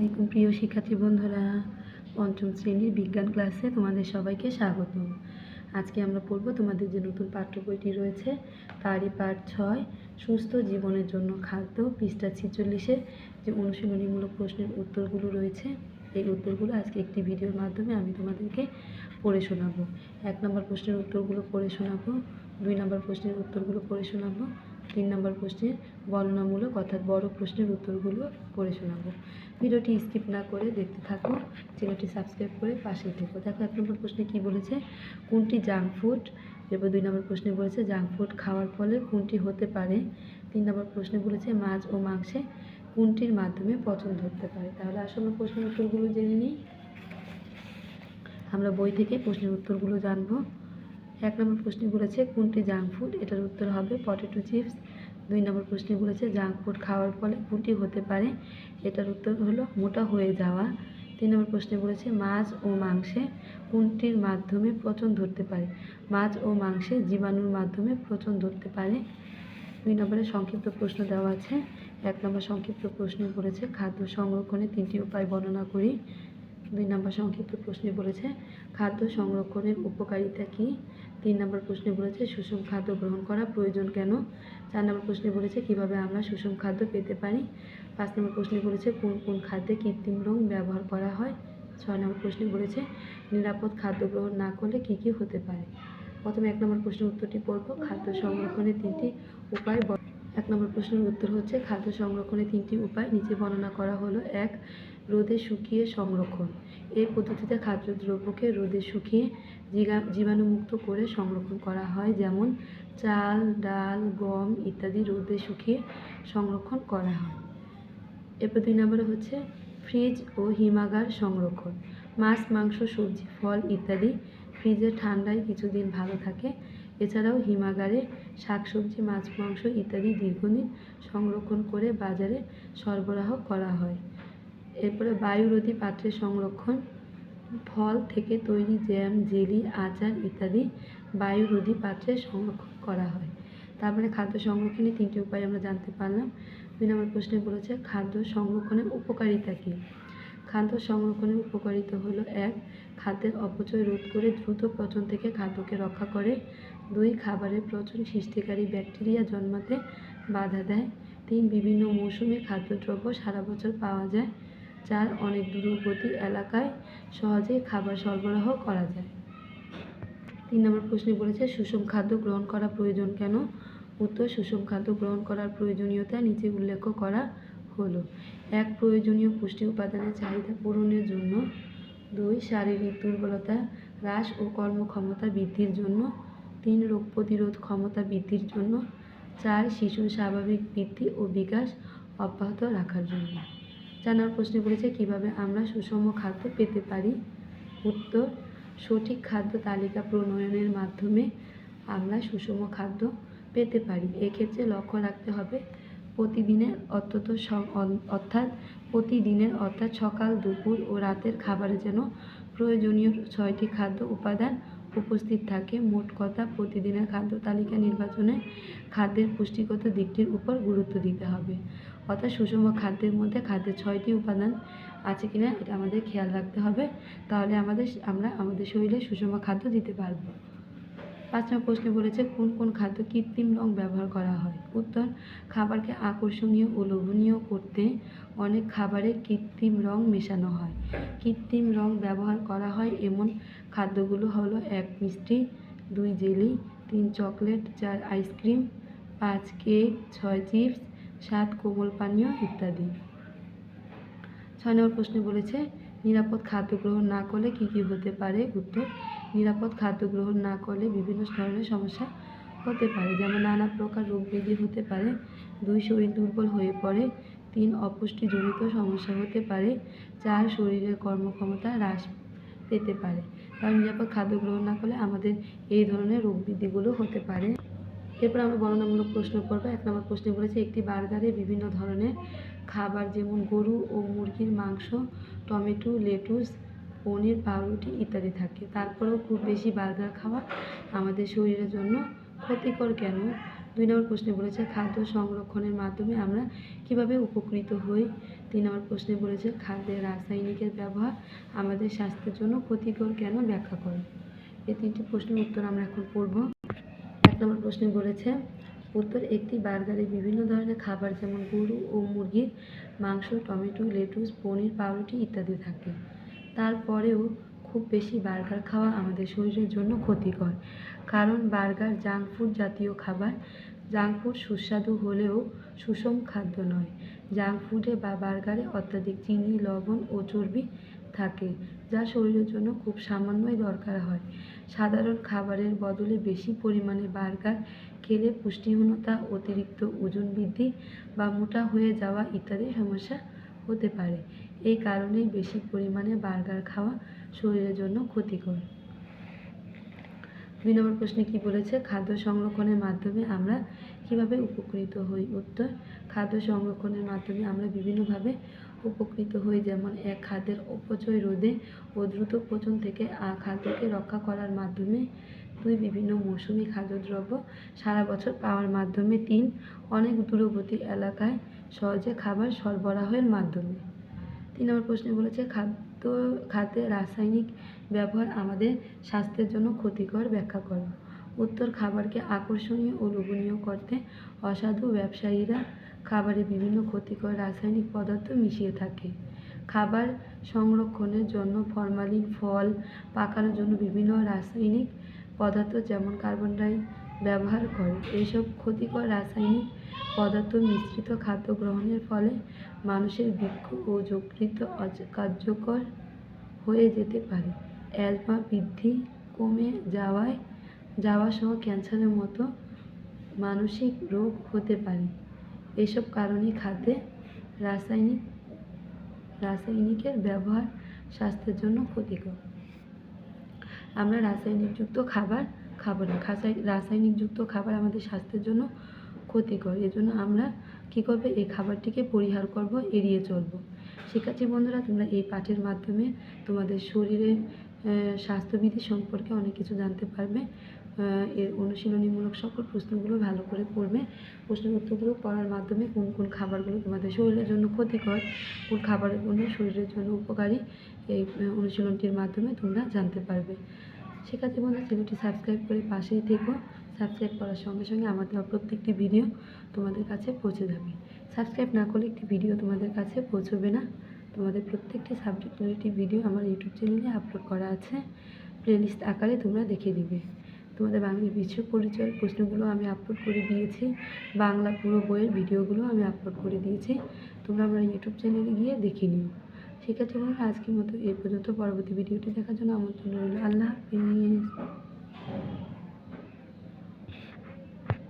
আলাইকুম প্রিয় শিক্ষার্থী বন্ধুরা পঞ্চম শ্রেণির বিজ্ঞান ক্লাসে তোমাদের সবাইকে স্বাগত। আজকে আমরা পড়ব তোমাদের যে নতুন পাঠ্য বইটি রয়েছে, তারই পাঠ ছয়, সুস্থ জীবনের জন্য খাদ্য, পৃষ্ঠা ছিচল্লিশের যে অনুশীলনীমূলক প্রশ্নের উত্তরগুলো রয়েছে, এই উত্তরগুলো আজকে একটি ভিডিওর মাধ্যমে আমি তোমাদেরকে পড়ে শোনাবো। এক নম্বর প্রশ্নের উত্তরগুলো পড়ে শোনাবো, দুই নম্বর প্রশ্নের উত্তরগুলো পড়ে শোনাবো তিন নম্বর প্রশ্নের বর্ণনামূলক অর্থাৎ বড় প্রশ্নের উত্তরগুলো পড়ে শোনাবো। ভিডিওটি স্কিপ না করে দেখতে থাকো চ্যানেলটি সাবস্ক্রাইব করে পাশেই থেকো। দেখো, এক নম্বর প্রশ্নে কী বলেছে? কোনটি জাঙ্ক ফুড? এরপর দুই নম্বর প্রশ্নে বলেছে, জাঙ্ক ফুড খাওয়ার ফলে কোনটি হতে পারে? তিন নম্বর প্রশ্নে বলেছে, মাছ ও মাংসে কোনটির মাধ্যমে পচন ধরতে পারে? তাহলে আসলে প্রশ্নের উত্তরগুলো জেনে নিই। আমরা বই থেকে প্রশ্নের উত্তরগুলো জানব। এক নম্বর প্রশ্নে বলেছে, কোনটি জাঙ্ক ফুড এটার উত্তর হবে পটেটো চিপস দুই নম্বর প্রশ্নে বলেছে জাঙ্ক ফুড খাওয়ার ফলে কোনটি হতে পারে? এটার উত্তর হলো, মোটা হয়ে যাওয়া। তিন নম্বর প্রশ্নে বলেছে, মাছ ও মাংসে কোনটির মাধ্যমে পচন ধরতে পারে? মাছ ও মাংসে জীবাণুর মাধ্যমে পচন ধরতে পারে। দুই নম্বরে সংক্ষিপ্ত প্রশ্ন দেওয়া আছে। এক নম্বর সংক্ষিপ্ত প্রশ্নে বলেছে, খাদ্য সংরক্ষণের তিনটি উপায় বর্ণনা করি। দুই নম্বর সংক্ষিপ্ত প্রশ্নে বলেছে, খাদ্য সংরক্ষণের উপকারিতা কী? তিন নম্বর প্রশ্নে বলেছে, সুষম খাদ্য গ্রহণ করা প্রয়োজন কেন? চার নম্বর প্রশ্নে বলেছে, কীভাবে আমরা সুষম খাদ্য পেতে পারি? পাঁচ নম্বর প্রশ্নে বলেছে, কোন কোন খাদ্যে কৃত্রিম রং ব্যবহার করা হয়? ছয় নম্বর প্রশ্নে বলেছে, নিরাপদ খাদ্য গ্রহণ না করলে কী কী হতে পারে? প্রথমে এক নম্বর প্রশ্নের উত্তরটি পড়ব, খাদ্য সংরক্ষণের তিনটি উপায় এক নম্বর প্রশ্নের উত্তর হচ্ছে, খাদ্য সংরক্ষণের তিনটি উপায় নিচে বর্ণনা করা হলো। এক রোদে শুকিয়ে সংরক্ষণ। এই পদ্ধতিতে খাদ্যদ্রব্যকে রোদে শুকিয়ে জীবাণুমুক্ত করে সংরক্ষণ করা হয়, যেমন চাল, ডাল, গম ইত্যাদি রোদে শুকিয়ে সংরক্ষণ করা হয়। এরপর দুই নম্বরে হচ্ছে ফ্রিজ ও হিমাগার সংরক্ষণ। মাছ, মাংস, সবজি, ফল ইত্যাদি ফ্রিজে ঠান্ডায় কিছুদিন ভালো থাকে। এছাড়াও হিমাগারে শাকসবজি, মাছ, মাংস ইত্যাদি দীর্ঘদিন সংরক্ষণ করে বাজারে সরবরাহ করা হয়। এরপরে বায়ুরোধী পাত্রে সংরক্ষণ, ফল থেকে তৈরি জ্যাম, জেলি, আচার ইত্যাদি বায়ুরোধী পাত্রে সংরক্ষণ করা হয়। তারপরে খাদ্য সংরক্ষণের তিনটি উপায় আমরা জানতে পারলাম। দুই নম্বর প্রশ্নে বলেছে, খাদ্য সংরক্ষণের উপকারিতা কী? খাদ্য সংরক্ষণের উপকারিতা হলো, এক, খাদ্যের অপচয় রোধ করে দ্রুত পচন থেকে খাদ্যকে রক্ষা করে। দুই খাবারের পচন সৃষ্টিকারী ব্যাকটেরিয়া জন্মাতে বাধা দেয়। তিন, বিভিন্ন মৌসুমে খাদ্যদ্রব্য সারা বছর পাওয়া যায়। চার অনেক দূরবর্তী এলাকায় সহজেই খাবার সরবরাহ করা যায়। তিন নম্বর প্রশ্নে বলেছে, সুষম খাদ্য গ্রহণ করা প্রয়োজন কেন? উত্তর, সুষম খাদ্য গ্রহণ করার প্রয়োজনীয়তা নিচে উল্লেখ করা হলো। এক, প্রয়োজনীয় পুষ্টি উপাদানের চাহিদা পূরণের জন্য। দুই, শারীরিক দুর্বলতা হ্রাস ও কর্মক্ষমতা বৃদ্ধির জন্য। তিন, রোগ প্রতিরোধ ক্ষমতা বৃদ্ধির জন্য। চার, শিশুর স্বাভাবিক বৃদ্ধি ও বিকাশ অব্যাহত রাখার জন্য। চার প্রশ্ন করেছে কীভাবে আমরা সুষম খাদ্য পেতে পারি। উত্তর, সঠিক খাদ্য তালিকা প্রণয়নের মাধ্যমে আমরা সুষম খাদ্য পেতে পারি। এক্ষেত্রে লক্ষ্য রাখতে হবে, প্রতিদিনের স- অর্থাৎ প্রতিদিনের অর্থাৎ সকাল, দুপুর ও রাতের খাবারে যেন প্রয়োজনীয় ছয়টি খাদ্য উপাদান উপস্থিত থাকে। মোট কথা, প্রতিদিনের খাদ্য তালিকা নির্বাচনে খাদ্যের পুষ্টিগত দিকটির উপর গুরুত্ব দিতে হবে। অর্থাৎ সুষম খাদ্যের মধ্যে খাদ্যের ছয়টি উপাদান আছে কিনা, এটা আমাদের খেয়াল রাখতে হবে। তাহলে আমাদের, আমরা আমাদের শরীরে সুষম খাদ্য দিতে পারব। পাঁচ নম্বর প্রশ্নে বলেছে, কোন কোন খাদ্য কৃত্রিম রং ব্যবহার করা হয়? উত্তর, খাবারকে আকর্ষণীয় ও লোভনীয় করতে অনেক খাবারে কৃত্রিম রং মেশানো হয়। কৃত্রিম রং ব্যবহার করা হয় এমন খাদ্যগুলো হলো এক মিষ্টি, দুই জেলি, তিন চকলেট, চার আইসক্রিম, পাঁচ কেক, ছয় চিপস, সাত কোমল পানীয় ইত্যাদি। ছয় নম্বর প্রশ্নে বলেছে, নিরাপদ খাদ্য গ্রহণ না করলে কী কী হতে পারে? উত্তর নিরাপদ খাদ্য গ্রহণ না করলে বিভিন্ন ধরনের সমস্যা হতে পারে, যেমন নানা প্রকার রোগ ব্যাধি হতে পারে, দুই শরীর দুর্বল হয়ে পড়ে, তিন অপুষ্টিজনিত সমস্যা হতে পারে, চার শরীরের কর্মক্ষমতা হ্রাস পেতে পারে। কারণ নিরাপদ খাদ্য গ্রহণ না করলে আমাদের এই ধরনের রোগ বৃদ্ধিগুলো হতে পারে। এরপর আমরা বর্ণনামূলক প্রশ্ন করব এক নম্বর প্রশ্নে বলেছে, একটি বার্গারে বিভিন্ন ধরনের খাবার যেমন গরু ও মুরগির মাংস, টমেটো, লেটুস পনির, পাউরুটি ইত্যাদি থাকে। তারপরেও খুব বেশি বার্গার খাওয়া আমাদের শরীরের জন্য ক্ষতিকর কেন? দুই নম্বর প্রশ্নে বলেছে, খাদ্য সংরক্ষণের মাধ্যমে আমরা কীভাবে উপকৃত হই? তিন নম্বর প্রশ্নে বলেছে, খাদ্যের রাসায়নিকের ব্যবহার আমাদের স্বাস্থ্যের জন্য ক্ষতিকর কেন ব্যাখ্যা করো? এই তিনটি প্রশ্নের উত্তর আমরা এখন পড়ব। এক নম্বর প্রশ্নে বলেছে, উত্তর একটি বার্গারে বিভিন্ন ধরনের খাবার যেমন গরু ও মুরগির মাংস, টমেটো, লেটুস, পনির, পাউরুটি ইত্যাদি থাকে। তারপরেও খুব বেশি বার্গার খাওয়া আমাদের শরীরের জন্য ক্ষতিকর। কারণ বার্গার জাঙ্ক ফুড জাতীয় খাবার। জাঙ্ক ফুড সুস্বাদু হলেও সুষম খাদ্য নয়। জাঙ্ক ফুডে বা বার্গারে অত্যাধিক চিনি, লবণ ও চর্বি থাকে, যা শরীরের জন্য খুব সামান্যই দরকার হয়। সাধারণ খাবারের বদলে বেশি পরিমাণে বার্গার খেলে পুষ্টিহীনতা, অতিরিক্ত ওজন বৃদ্ধি বা মোটা হয়ে যাওয়া ইত্যাদি সমস্যা হতে পারে। এই কারণেই বেশি পরিমাণে বার্গার খাওয়া শরীরের জন্য ক্ষতিকর। দুই নম্বর প্রশ্নে কি বলেছে? খাদ্য সংরক্ষণের মাধ্যমে আমরা কীভাবে উপকৃত হই? উত্তর, খাদ্য সংরক্ষণের মাধ্যমে আমরা বিভিন্নভাবে উপকৃত হই, যেমন এক খাদ্যের অপচয় রোধে ও দ্রুত পচন থেকে খাদ্যকে রক্ষা করার মাধ্যমে, দুই বিভিন্ন মৌসুমি খাদ্যদ্রব্য সারা বছর পাওয়ার মাধ্যমে, তিন, অনেক দূরবর্তী এলাকায় সহজে খাবার সরবরাহের মাধ্যমে। তিন নম্বর প্রশ্নে বলেছে, খাদ্য, খাদ্যে রাসায়নিক ব্যবহার আমাদের স্বাস্থ্যের জন্য ক্ষতিকর ব্যাখ্যা করো। উত্তর, খাবারকে আকর্ষণীয় ও লোভনীয় করতে অসাধু ব্যবসায়ীরা খাবারে বিভিন্ন ক্ষতিকর রাসায়নিক পদার্থ মিশিয়ে থাকে। খাবার সংরক্ষণের জন্য ফরমালিন, ফল পাকানোর জন্য বিভিন্ন রাসায়নিক পদার্থ যেমন কার্বন ডাই ব্যবহার করে। এইসব ক্ষতিকর রাসায়নিক পদার্থ মিশ্রিত খাদ্য গ্রহণের ফলে মানুষের বৃক্ষ ও যকৃত কার্যকর হয়ে যেতে পারে। অ্যাজমা বৃদ্ধি কমে যাওয়ায়, যাওয়া সহ ক্যান্সারের মতো মানসিক রোগ হতে পারে। এসব কারণে খাদ্যে রাসায়নিক, রাসায়নিকের ব্যবহার স্বাস্থ্যের জন্য ক্ষতিকর। আমরা রাসায়নিকযুক্ত খাবার খাব না রাসায়নিকযুক্ত খাবার আমাদের স্বাস্থ্যের জন্য ক্ষতিকর। এজন্য আমরা কী করব? এই খাবারটিকে পরিহার করব, এড়িয়ে চলবো। শিক্ষার্থী বন্ধুরা, তোমরা এই পাঠের মাধ্যমে তোমাদের শরীরের স্বাস্থ্যবিধি সম্পর্কে অনেক কিছু জানতে পারবে। এর অনুশীলনীমূলক সকল প্রশ্নগুলো ভালো করে পড়বে। প্রশ্নের উত্তরগুলো পড়ার মাধ্যমে কোন কোন খাবারগুলো তোমাদের শরীরের জন্য ক্ষতিকর, কোন খাবারগুলো শরীরের জন্য উপকারী, এই অনুশীলনটির মাধ্যমে তোমরা জানতে পারবে। শিক্ষার্থী বন্ধুরা চ্যানেলটি সাবস্ক্রাইব করে পাশেই থেকো। সাবস্ক্রাইব করার সঙ্গে সঙ্গে আমার প্রত্যেকটি ভিডিও তোমাদের কাছে পৌঁছে যাবে। সাবস্ক্রাইব না করলে একটি ভিডিও তোমাদের কাছে পৌঁছবে না। তোমাদের প্রত্যেকটি সাবজেক্ট রিলেটিভ ভিডিও আমার ইউটিউব চ্যানেলে আপলোড করা আছে। প্লেলিস্ট আকারে তোমরা দেখে দিবে তোমাদের বাংলা বিশ্ব পরিচয়ের প্রশ্নগুলো আমি আপলোড করে দিয়েছি। বাংলা পুরো বইয়ের ভিডিওগুলো আমি আপলোড করে দিয়েছি। তোমরা আমার ইউটিউব চ্যানেলে গিয়ে দেখে নিও। ঠিক আছে বন্ধুরা আজকের মতো এই পর্যন্ত। পরবর্তী ভিডিওটি দেখার জন্য আমন্ত্রণ রইল। আল্লাহ হাফিজ।